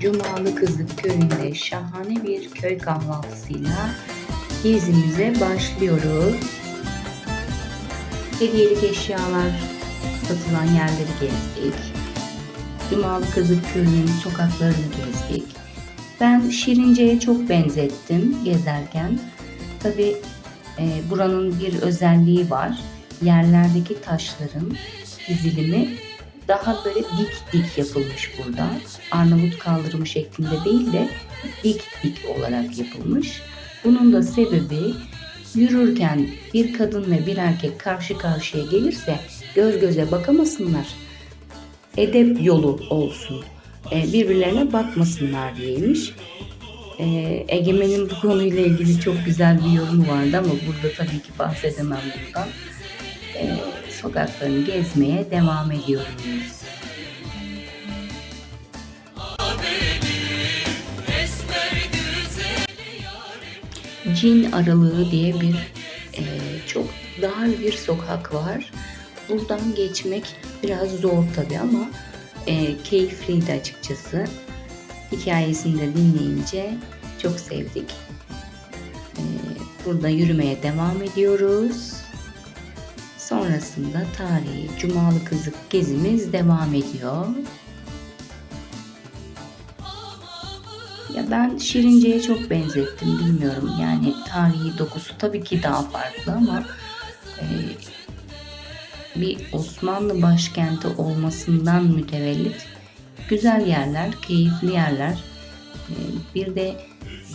Cumalı Kızık köyünde şahane bir köy kahvaltısıyla gezimize başlıyoruz. Hediyelik eşyalar satılan yerleri gezdik. Cumalı Kızık köyünün sokaklarını gezdik. Ben Şirince'ye çok benzettim gezerken. Tabi buranın bir özelliği var. Yerlerdeki taşların dizilimi daha böyle dik dik yapılmış burada. Arnavut kaldırımı şeklinde değil de dik dik olarak yapılmış. Bunun da sebebi yürürken bir kadın ve bir erkek karşı karşıya gelirse göz göze bakamasınlar. Edep yolu olsun. E, birbirlerine bakmasınlar diyeymiş. E, Egemen'in bu konuyla ilgili çok güzel bir yorumu vardı ama burada tabii ki bahsedemem bundan. Sokaklarını gezmeye devam ediyoruz. Cin aralığı diye bir e, çok dar bir sokak var. Buradan geçmek biraz zor tabi ama e, keyifliydi açıkçası. Hikayesini de dinleyince çok sevdik. E, burada yürümeye devam ediyoruz. Sonrasında tarihi Cumalı Kızık gezimiz devam ediyor. Ya ben Şirince'ye çok benzettim bilmiyorum. Yani tarihi dokusu tabii ki daha farklı ama e, bir Osmanlı başkenti olmasından mütevellit güzel yerler, keyifli yerler. E, bir de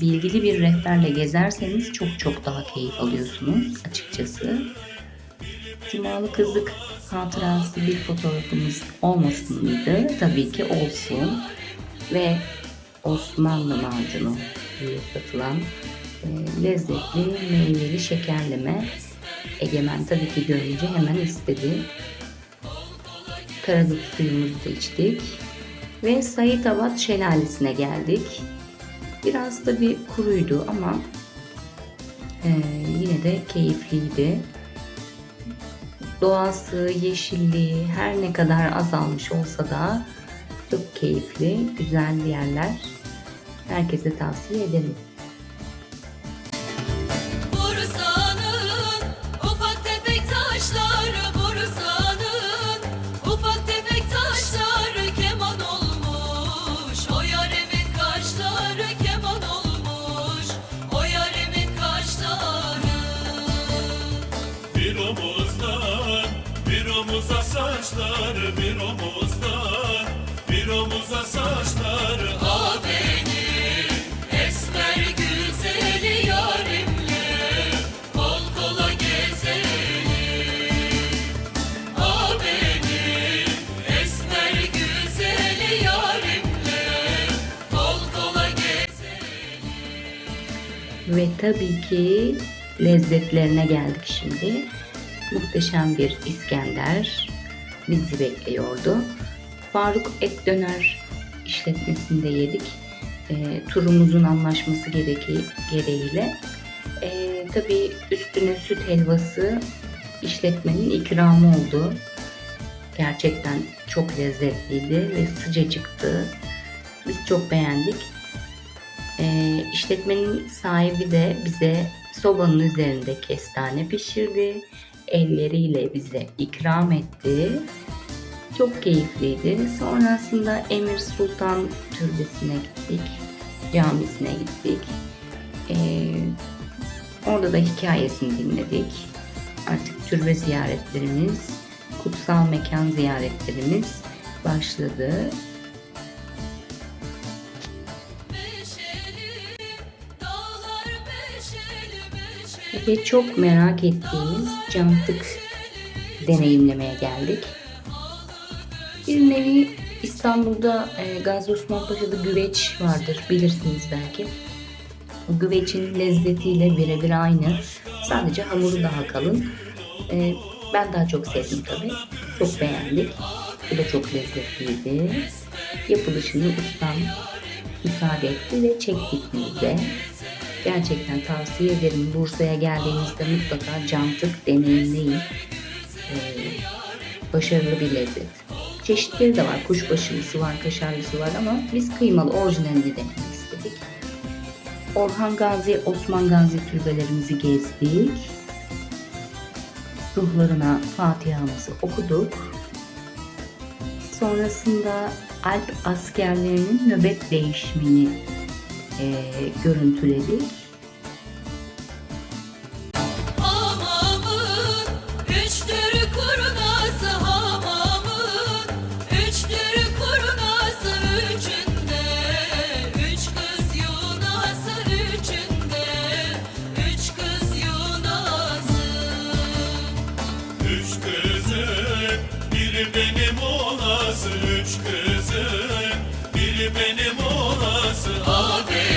bilgili bir rehberle gezerseniz çok çok daha keyif alıyorsunuz açıkçası. Cumalı Kızık hatırası bir fotoğrafımız olmasın mıydı? Tabii ki olsun. Ve Osmanlı macunu diye satılan e, lezzetli meyveli şekerleme. Egemen tabii ki görünce hemen istedi. Karadut suyumuzu da içtik. Ve Sayıtabat Şelalesi'ne geldik. Biraz da bir kuruydu ama e, yine de keyifliydi. Doğası, yeşilliği her ne kadar azalmış olsa da çok keyifli, güzel yerler. Herkese tavsiye ederim. Saçlar bir omuzdan bir omuza saçlar O benim esmer güzeli yarimle Kol kola gezelim O benim esmer güzeli yarimle Kol kola gezelim Ve tabii ki lezzetlerine geldik şimdi. Muhteşem bir İskender bizi bekliyordu. Faruk Et Döner işletmesinde yedik. E, turumuzun anlaşması gereki, gereğiyle. E, tabii üstüne süt helvası işletmenin ikramı oldu. Gerçekten çok lezzetliydi ve sıcacıktı. Biz çok beğendik. E, işletmenin sahibi de bize sobanın üzerinde kestane pişirdi. Elleriyle bize ikram etti. Çok keyifliydi. Sonrasında Emir Sultan Türbesi'ne gittik. Camisine gittik. Ee, orada da hikayesini dinledik. Artık türbe ziyaretlerimiz, kutsal mekan ziyaretlerimiz başladı. Ve çok merak ettiğimiz cantık deneyimlemeye geldik. Bir nevi İstanbul'da e, Gazi Osman Paşa'da güveç vardır bilirsiniz belki. O güvecin lezzetiyle birebir aynı. Sadece hamuru daha kalın. E, ben daha çok sevdim tabii. Çok beğendik. Bu da çok lezzetliydi. Yapılışını ustam müsaade etti ve çektik biz de. Gerçekten tavsiye ederim. Bursa'ya geldiğinizde mutlaka cantık deneyimleyin. Ee, başarılı bir lezzet. Çeşitleri de var. Kuşbaşılısı var, kaşarlısı var ama biz kıymalı orijinalini denemek istedik. Orhan Gazi, Osman Gazi türbelerimizi gezdik. Ruhlarına Fatiha'mızı okuduk. Sonrasında Alp askerlerinin nöbet değişimini eee, görüntüledik. Hamamın üçtür kurnası hamamın üçtür kurnası üçünde. Üç kız yunası üçünde. Üç kız yunası. Üç kızın biri benim olası Üç kızın biri benim olası. A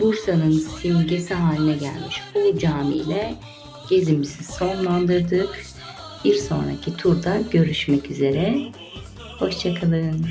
Bursa'nın simgesi haline gelmiş bu camiyle gezimizi sonlandırdık. Bir sonraki turda görüşmek üzere. Hoşçakalın.